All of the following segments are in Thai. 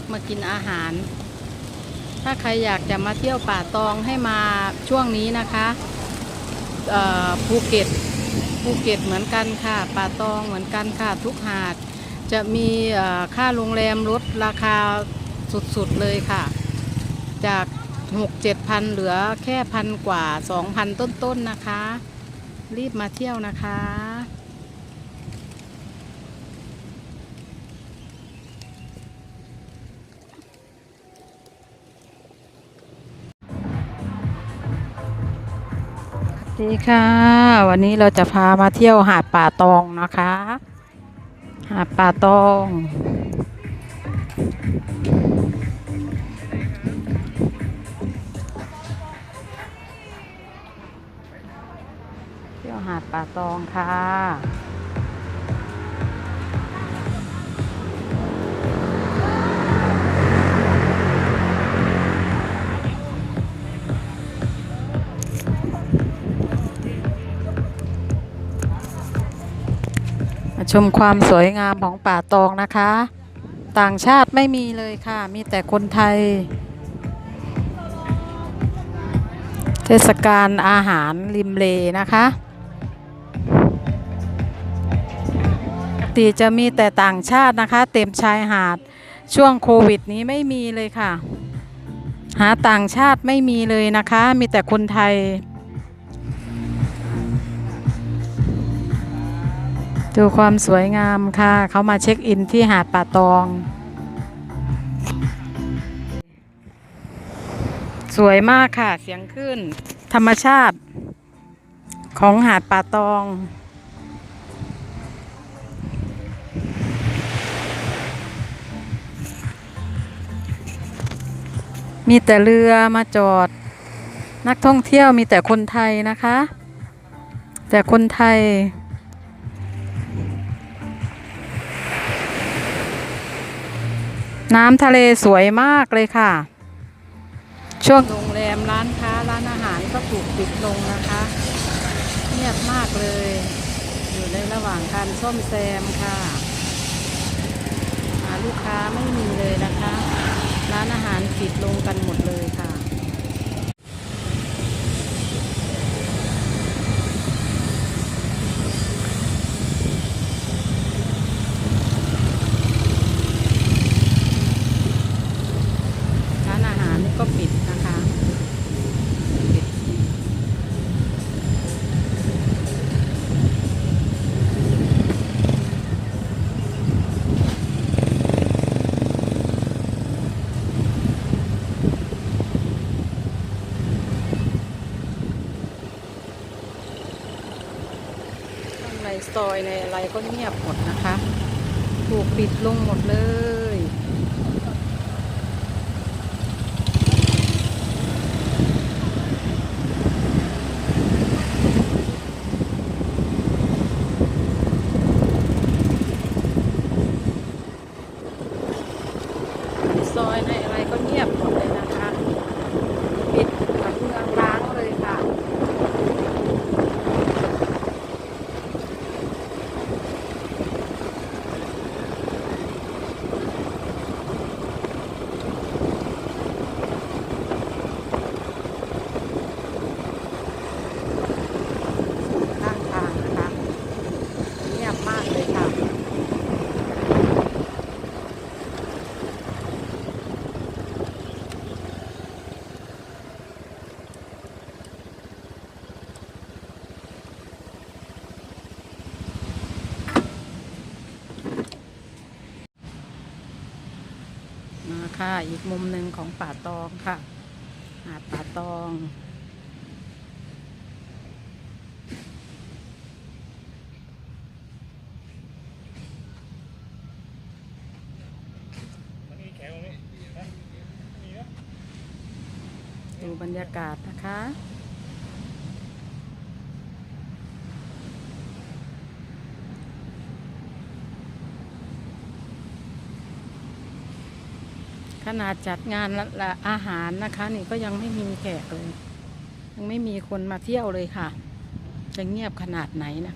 กมากินอาหาร ถ้าใครอยากจะมาเที่ยวป่าตองให้มาช่วงนี้นะคะภูเก็ตภูเก็ตเหมือนกันค่ะ ป่าตองเหมือนกันค่ะ ทุกหาดจะมีค่าโรงแรมลดราคาสุดๆเลยค่ะ จาก6 7พันเหลือแค่พันกว่า2,000ต้นๆนะคะ รีบมาเที่ยวนะคะ ดีค่ะ วันนี้เราจะพามาเที่ยวหาดป่าตองนะคะ หาดป่าตอง เที่ยวหาดป่าตองค่ะ ชมความสวยงามของป่าตองนะคะ ต่างชาติไม่มีเลยค่ะ มีแต่คนไทย เทศกาลอาหารริมเลนะคะติจะมีแต่ต่างชาตินะคะ เต็มชายหาดช่วงโควิดนี้ไม่มีเลยค่ะ หาต่างชาติไม่มีเลยนะคะ มีแต่คนไทย ดูความสวยงามค่ะ เขามาเช็คอินที่หาดป่าตอง สวยมากค่ะ เสียงขึ้น ธรรมชาติ ของหาดป่าตอง มีแต่เรือมาจอด นักท่องเที่ยวมีแต่คนไทยนะคะ แต่คนไทย น้ำทะเลสวยมากเลยค่ะ ช่วงโรงแรมร้านค้าร้านอาหารก็ถูกปิดลงนะคะเงียบมากเลย อยู่ในระหว่างการซ่อมแซมค่ะหาลูกค้าไม่มีเลยนะคะ ร้านอาหารปิดลงกันหมดเลยค่ะ ร้านอาหารนี่ก็ปิดนะคะปิดข้างใน ซอยในอะไรก็เงียบหมดนะคะ ถูกปิดลงหมดเลยซอยในอะไรก็เงียบหมดเลยนะคะ ปิดกับเมืองร้างเลยค่ะ ข้างทางนะคะ เงียบมากเลยค่ะ มา ค่ะ อีกมุมหนึ่งของป่าตองค่ะ หาดป่าตอง ดูบรรยากาศนะคะ ขนาดจัดงานละอาหารนะคะ นี่ก็ยังไม่มีแขกเลย ยังไม่มีคนมาเที่ยวเลยค่ะ จะเงียบขนาดไหนนะ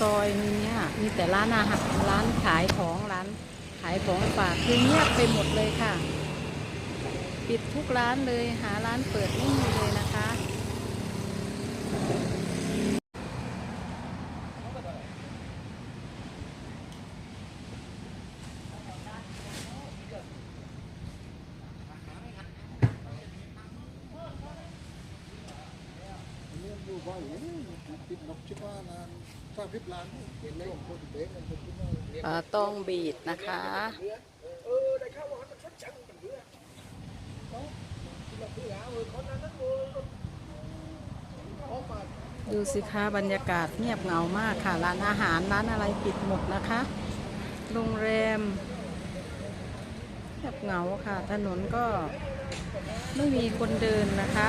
ซอยนี้อะมีแต่ร้านอาหารร้านขายของร้านขายของฝากคือเงียบไปหมดเลยค่ะ ปิดทุกร้านเลยหาร้านเปิดไม่มีเลยนะคะเนี่ยอยู่บ่อยติดนกชิบ้านาน เห็นเลยของคนเด็กมันคนที่นั่นปลาตองบีดนะคะดูสิคะบรรยากาศเงียบเหงามากค่ะ ร้านอาหารร้านอะไรปิดหมดนะคะ โรงแรมเงียบเหงาค่ะ ถนนก็ไม่มีคนเดินนะคะ